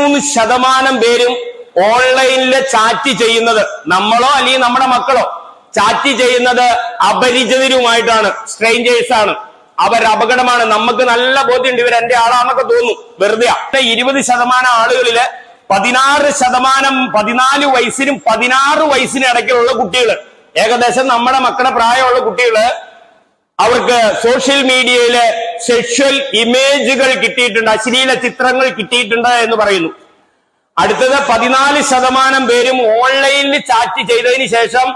മുപ്പത്തിമൂന്ന് ശതമാനം പേരും ഓൺലൈനിൽ ചാറ്റ് ചെയ്യുന്നത് നമ്മളോ അല്ലെങ്കിൽ നമ്മുടെ മക്കളോ. ചാറ്റ് ചെയ്യുന്നത് അപരിചിതരുമായിട്ടാണ് സ്ട്രേഞ്ചേഴ്സ് ആണ്. അവർ അപകടമാണ്. നമുക്ക് നല്ല ബോധ്യമുണ്ട് ഇവർ എന്റെ ആളാണെന്നൊക്കെ തോന്നും. വെറുതെ. ഇരുപത് ശതമാനം ആളുകളിൽ പതിനാറ് ശതമാനം പതിനാല് വയസ്സിനും പതിനാറ് വയസ്സിനും ഇടയ്ക്കുള്ള കുട്ടികൾ ഏകദേശം നമ്മുടെ മക്കളുടെ പ്രായമുള്ള കുട്ടികൾ അവർക്ക് സോഷ്യൽ മീഡിയയിൽ സെക്ഷൽ ഇമേജുകൾ കിട്ടിയിട്ടുണ്ട് അശ്ലീല ചിത്രങ്ങൾ കിട്ടിയിട്ടുണ്ട് എന്ന് പറയുന്നു. അടുത്തത് പതിനാല് ശതമാനം പേരും ഓൺലൈനിൽ ചാറ്റ് ചെയ്തതിന് ശേഷം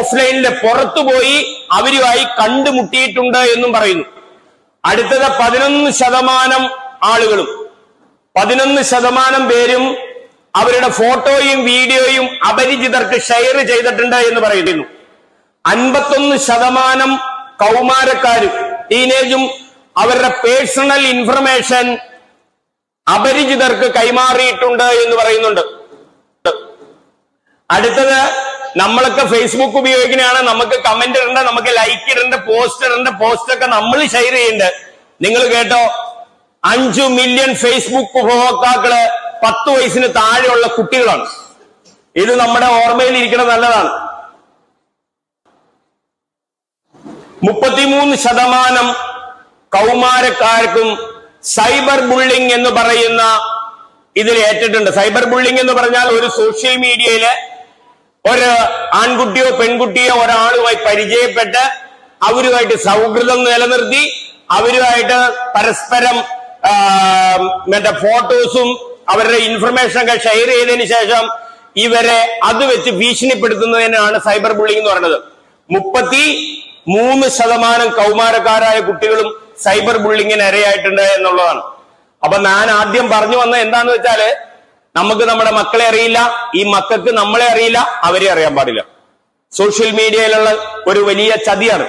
ഓഫ്ലൈനിൽ പുറത്തുപോയി അവരുമായി കണ്ടുമുട്ടിയിട്ടുണ്ട് എന്നും പറയുന്നു. അടുത്തത് പതിനൊന്ന് ശതമാനം ആളുകളും. പതിനൊന്ന് ശതമാനം പേരും അവരുടെ ഫോട്ടോയും വീഡിയോയും അപരിചിതർക്ക് ഷെയർ ചെയ്തിട്ടുണ്ട് എന്ന് പറയുന്നു. അൻപത്തൊന്ന് ശതമാനം കൗമാരക്കാരും ടീനേജും അവരുടെ പേഴ്സണൽ ഇൻഫർമേഷൻ അപരിചിതർക്ക് കൈമാറിയിട്ടുണ്ട് എന്ന് പറയുന്നുണ്ട്. അടുത്തത് നമ്മളൊക്കെ ഫേസ്ബുക്ക് ഉപയോഗിക്കുന്നതാണ്. നമുക്ക് കമന്റ് ഇടണ്ട നമുക്ക് ലൈക്ക് ഇടണ്ട പോസ്റ്റ് ഇടണ്ട പോസ്റ്റ് ഒക്കെ നമ്മൾ ഷെയർ ചെയ്യുന്നുണ്ട് നിങ്ങൾ കേട്ടോ അഞ്ചു മില്യൺ ഫേസ്ബുക്ക് ഉപഭോക്താക്കൾ പത്ത് വയസ്സിന് താഴെയുള്ള കുട്ടികളാണ്. ഇത് നമ്മുടെ ഓർമ്മയിൽ ഇരിക്കണം നല്ലതാണ്. മുപ്പത്തിമൂന്ന് ശതമാനം കൗമാരക്കാർക്കും സൈബർ ബുള്ളിംഗ് എന്ന് പറയുന്ന ഇതിൽ ഏറ്റിട്ടുണ്ട്. സൈബർ ബുള്ളിംഗ് എന്ന് പറഞ്ഞാൽ ഒരു സോഷ്യൽ മീഡിയയിൽ ഒരു ആൺകുട്ടിയോ പെൺകുട്ടിയോ ഒരാളുമായി പരിചയപ്പെട്ട് അവരുമായിട്ട് സൗഹൃദം നിലനിർത്തി അവരുമായിട്ട് പരസ്പരം മറ്റേ ഫോട്ടോസും അവരുടെ ഇൻഫർമേഷൻ ഒക്കെ ഷെയർ ചെയ്തതിന് ശേഷം ഇവരെ അത് വെച്ച് ഭീഷണിപ്പെടുത്തുന്നതിനാണ് സൈബർ ബുള്ളിംഗ് എന്ന് പറയുന്നത്. മുപ്പത്തി മൂന്ന് ശതമാനം കൗമാരക്കാരായ കുട്ടികളും സൈബർ ബുള്ളിങ്ങിന് ഇരയായിട്ടുണ്ട് എന്നുള്ളതാണ്. അപ്പൊ ഞാൻ ആദ്യം പറഞ്ഞു വന്ന എന്താന്ന് വെച്ചാൽ നമുക്ക് നമ്മുടെ മക്കളെ അറിയില്ല ഈ മക്കൾക്ക് നമ്മളെ അറിയില്ല അവരെ അറിയാൻ പാടില്ല. സോഷ്യൽ മീഡിയയിലുള്ള ഒരു വലിയ ചതിയാണ്.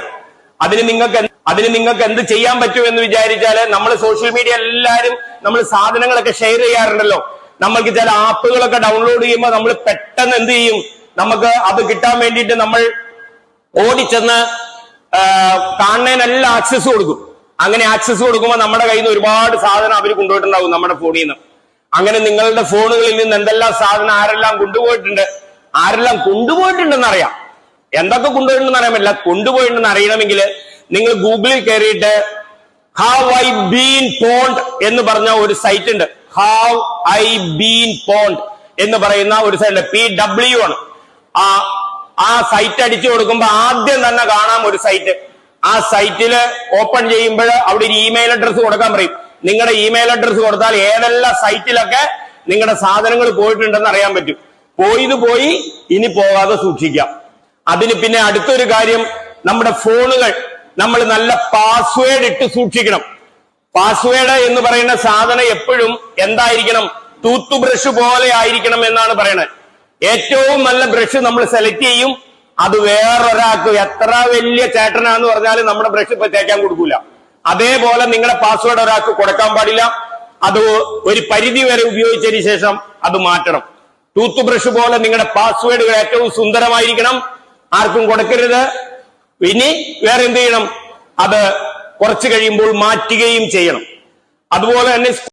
അതിന് നിങ്ങൾക്ക് അതിന് നിങ്ങൾക്ക് എന്ത് ചെയ്യാൻ പറ്റും എന്ന് വിചാരിച്ചാൽ നമ്മൾ സോഷ്യൽ മീഡിയ എല്ലാവരും നമ്മൾ സാധനങ്ങളൊക്കെ ഷെയർ ചെയ്യാറുണ്ടല്ലോ. നമ്മൾക്ക് ചില ആപ്പുകളൊക്കെ ഡൗൺലോഡ് ചെയ്യുമ്പോൾ നമ്മൾ പെട്ടെന്ന് എന്ത് ചെയ്യും? നമുക്ക് അത് കിട്ടാൻ വേണ്ടിയിട്ട് നമ്മൾ ഓടിച്ചെന്ന് കാണുന്നതിനെല്ലാം ആക്സസ് കൊടുക്കും. അങ്ങനെ ആക്സസ് കൊടുക്കുമ്പോൾ നമ്മുടെ കയ്യിൽ നിന്ന് ഒരുപാട് സാധനം അവർ കൊണ്ടുപോയിട്ടുണ്ടാവും നമ്മുടെ ഫോണിൽ നിന്ന് അങ്ങനെ നിങ്ങളുടെ ഫോണുകളിൽ നിന്ന് എന്തെല്ലാം സാധനം ആരെല്ലാം കൊണ്ടുപോയിട്ടുണ്ട് ആരെല്ലാം കൊണ്ടുപോയിട്ടുണ്ടെന്ന് അറിയാം എന്തൊക്കെ കൊണ്ടുപോയിട്ടുണ്ടെന്ന് അറിയാൻ പറ്റില്ല. കൊണ്ടുപോയിട്ടുണ്ടെന്ന് അറിയണമെങ്കിൽ നിങ്ങൾ ഗൂഗിളിൽ കയറിയിട്ട് ഹാവ് ഐ ബീൻ പോണ്ട് എന്ന് പറഞ്ഞ ഒരു സൈറ്റ് ഉണ്ട്. ഹാവ് ഐ ബീൻ പോണ്ട് എന്ന് പറയുന്ന ഒരു സൈറ്റ് പി ഡബ്ല്യു ആണ്. ആ ആ സൈറ്റ് അടിച്ചു കൊടുക്കുമ്പോൾ ആദ്യം തന്നെ കാണാം ഒരു സൈറ്റ് ആ സൈറ്റിൽ ഓപ്പൺ ചെയ്യുമ്പോൾ അവിടെ ഒരു ഇമെയിൽ അഡ്രസ് കൊടുക്കാൻ പറയും. നിങ്ങളുടെ ഇമെയിൽ അഡ്രസ് കൊടുത്താൽ ഏതെല്ലാം സൈറ്റിലൊക്കെ നിങ്ങളുടെ സാധനങ്ങൾ പോയിട്ടുണ്ടെന്ന് അറിയാൻ പറ്റും. പോയത് പോയി ഇനി പോകാതെ സൂക്ഷിക്കാം. അതിന് പിന്നെ അടുത്തൊരു കാര്യം നമ്മുടെ ഫോണുകൾ നമ്മൾ നല്ല പാസ്വേഡ് ഇട്ട് സൂക്ഷിക്കണം. പാസ്വേഡ് എന്ന് പറയുന്ന സാധനം എപ്പോഴും എന്തായിരിക്കണം? ടൂത്ത് ബ്രഷ് പോലെ ആയിരിക്കണം എന്നാണ് പറയുന്നത് ഏറ്റവും നല്ല ബ്രഷ് നമ്മൾ സെലക്ട് ചെയ്യും അത് വേറൊരാൾക്ക് എത്ര വലിയ ചേട്ടനാന്ന് പറഞ്ഞാലും നമ്മുടെ ബ്രഷ് ഇപ്പൊ തേക്കാൻ കൊടുക്കൂല. അതേപോലെ നിങ്ങളുടെ പാസ്വേഡ് ഒരാൾക്ക് കൊടുക്കാൻ പാടില്ല. അത് ഒരു പരിധി വരെ ഉപയോഗിച്ചതിന് ശേഷം അത് മാറ്റണം. ടൂത്ത് ബ്രഷ് പോലെ നിങ്ങളുടെ പാസ്വേഡുകൾ ഏറ്റവും സുന്ദരമായിരിക്കണം. ആർക്കും കൊടുക്കരുത്. ഇനി വേറെ എന്ത് ചെയ്യണം? അത് കുറച്ച് കഴിയുമ്പോൾ മാറ്റുകയും ചെയ്യണം. അതുപോലെ തന്നെ